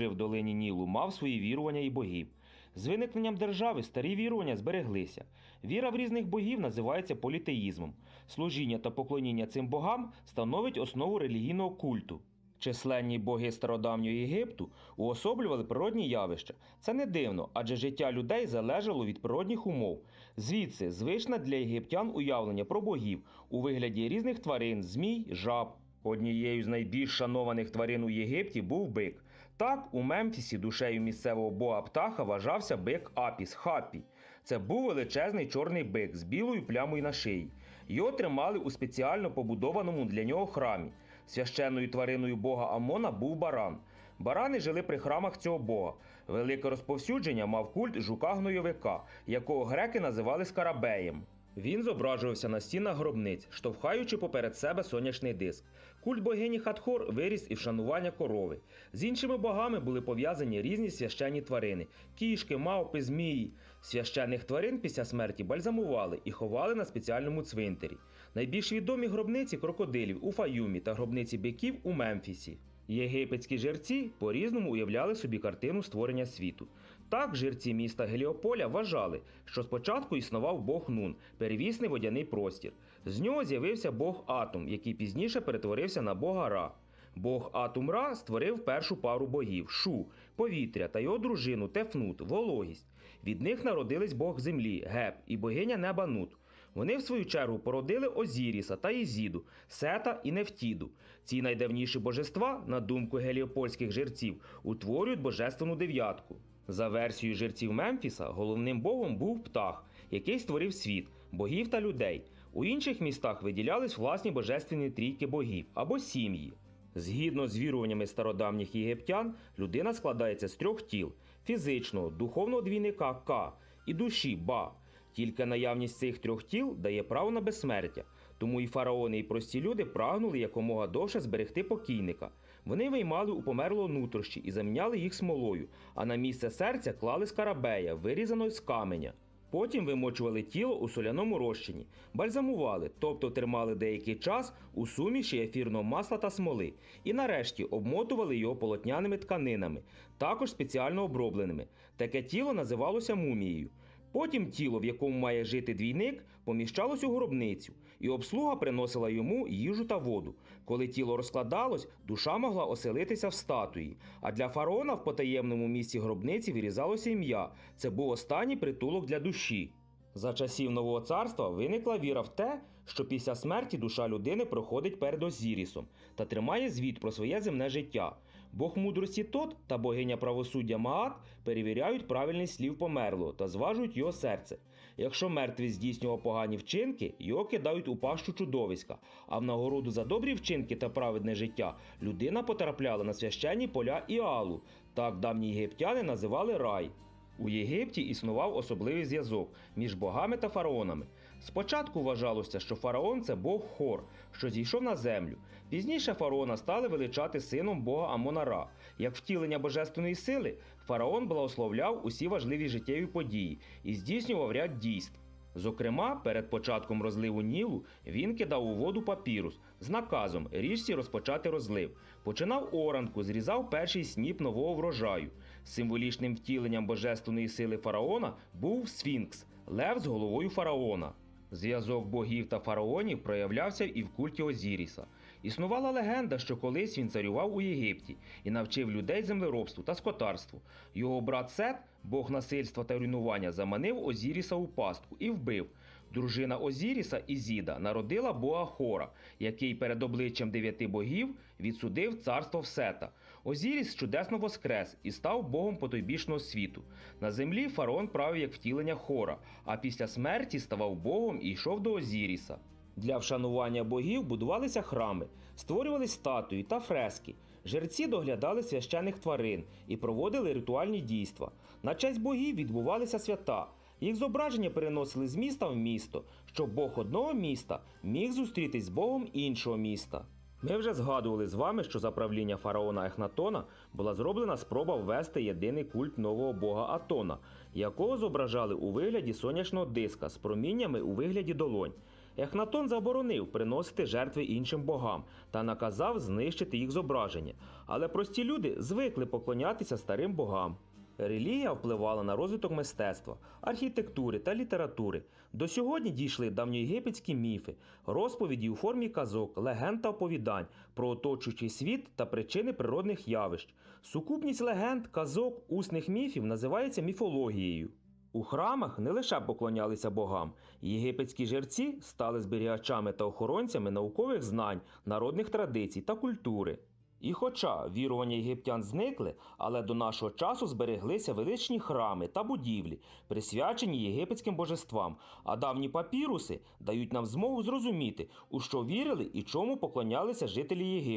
жив в долині Нілу, мав свої вірування і богів. З виникненням держави старі вірування збереглися. Віра в різних богів називається політеїзмом. Служіння та поклоніння цим богам становить основу релігійного культу. Численні боги стародавнього Єгипту уособлювали природні явища. Це не дивно, адже життя людей залежало від природних умов. Звідси звичне для єгиптян уявлення про богів у вигляді різних тварин, змій, жаб. Однією з найбільш шанованих тварин у Єгипті був бик. Так, у Мемфісі душею місцевого бога птаха вважався бик Апіс Хапі. Це був величезний чорний бик з білою плямою на шиї. Його тримали у спеціально побудованому для нього храмі. Священною твариною бога Амона був баран. Барани жили при храмах цього бога. Велике розповсюдження мав культ жука-гнойовика, якого греки називали скарабеєм. Він зображувався на стінах гробниць, штовхаючи поперед себе сонячний диск. Культ богині Хатхор виріс і вшанування корови. З іншими богами були пов'язані різні священні тварини: кішки, мавпи, змії. Священних тварин після смерті бальзамували і ховали на спеціальному цвинтарі. Найбільш відомі гробниці крокодилів у Фаюмі та гробниці биків у Мемфісі. Єгипетські жерці по-різному уявляли собі картину створення світу. Так, жерці міста Геліополя вважали, що спочатку існував бог Нун, перевісний водяний простір. З нього з'явився бог Атум, який пізніше перетворився на бога Ра. Бог Атум Ра створив першу пару богів Шу, повітря та його дружину Тефнут, вологість. Від них народились бог землі Геб і богиня неба Нут. Вони, в свою чергу, породили Озіріса та Ізіду, Сета і Нефтіду. Ці найдавніші божества, на думку геліопольських жерців, утворюють божественну дев'ятку. За версією жерців Мемфіса, головним богом був птах, який створив світ, богів та людей. У інших містах виділялись власні божественні трійки богів або сім'ї. Згідно з віруваннями стародавніх єгиптян, людина складається з трьох тіл: фізичного, духовного двійника Ка і душі Ба. Тільки наявність цих трьох тіл дає право на безсмертя. Тому і фараони, і прості люди прагнули якомога довше зберегти покійника. Вони виймали у померлого нутрощі і заміняли їх смолою, а на місце серця клали скарабея, вирізаного з каменя. Потім вимочували тіло у соляному розчині, бальзамували, тобто тримали деякий час у суміші ефірного масла та смоли, і нарешті обмотували його полотняними тканинами, також спеціально обробленими. Таке тіло називалося мумією. Потім тіло, в якому має жити двійник, поміщалось у гробницю, і обслуга приносила йому їжу та воду. Коли тіло розкладалось, душа могла оселитися в статуї. А для фараона в потаємному місці гробниці вирізалося ім'я. Це був останній притулок для душі. За часів нового царства виникла віра в те, що після смерті душа людини проходить перед Озірісом та тримає звіт про своє земне життя. Бог мудрості Тот та богиня правосуддя Маат перевіряють правильність слів померлого та зважують його серце. Якщо мертвий здійснював погані вчинки, його кидають у пащу чудовиська, а в нагороду за добрі вчинки та праведне життя людина потрапляла на священні поля Іалу. Так давні єгиптяни називали рай. У Єгипті існував особливий зв'язок між богами та фараонами. Спочатку вважалося, що фараон це бог Хор, що зійшов на землю. Пізніше фараона стали величати сином бога Амона-Ра. Як втілення божественної сили, фараон благословляв усі важливі життєві події і здійснював ряд дійств. Зокрема, перед початком розливу Нілу він кидав у воду папірус з наказом річці розпочати розлив. Починав оранку, зрізав перший сніп нового врожаю. Символічним втіленням божественної сили фараона був Сфінкс лев з головою фараона. Зв'язок богів та фараонів проявлявся і в культі Озіріса. Існувала легенда, що колись він царював у Єгипті і навчив людей землеробству та скотарству. Його брат Сет, бог насильства та руйнування, заманив Озіріса у пастку і вбив. Дружина Озіріса Ізіда народила бога Хора, який перед обличчям дев'яти богів відсудив царство Всета. Озіріс чудесно воскрес і став богом потойбічного світу. На землі фараон правив як втілення Хора, а після смерті ставав богом і йшов до Озіріса. Для вшанування богів будувалися храми, створювались статуї та фрески. Жерці доглядали священих тварин і проводили ритуальні дійства. На честь богів відбувалися свята. Їх зображення переносили з міста в місто, щоб Бог одного міста міг зустрітись з Богом іншого міста. Ми вже згадували з вами, що за правління фараона Ехнатона була зроблена спроба ввести єдиний культ нового бога Атона, якого зображали у вигляді сонячного диска з проміннями у вигляді долонь. Ехнатон заборонив приносити жертви іншим богам та наказав знищити їх зображення, але прості люди звикли поклонятися старим богам. Релігія впливала на розвиток мистецтва, архітектури та літератури. До сьогодні дійшли давньоєгипетські міфи, розповіді у формі казок, легенд та оповідань про оточуючий світ та причини природних явищ. Сукупність легенд, казок, усних міфів називається міфологією. У храмах не лише поклонялися богам, єгипетські жерці стали зберігачами та охоронцями наукових знань, народних традицій та культури. І хоча вірування єгиптян зникли, але до нашого часу збереглися величні храми та будівлі, присвячені єгипетським божествам, а давні папіруси дають нам змогу зрозуміти, у що вірили і чому поклонялися жителі Єгипту.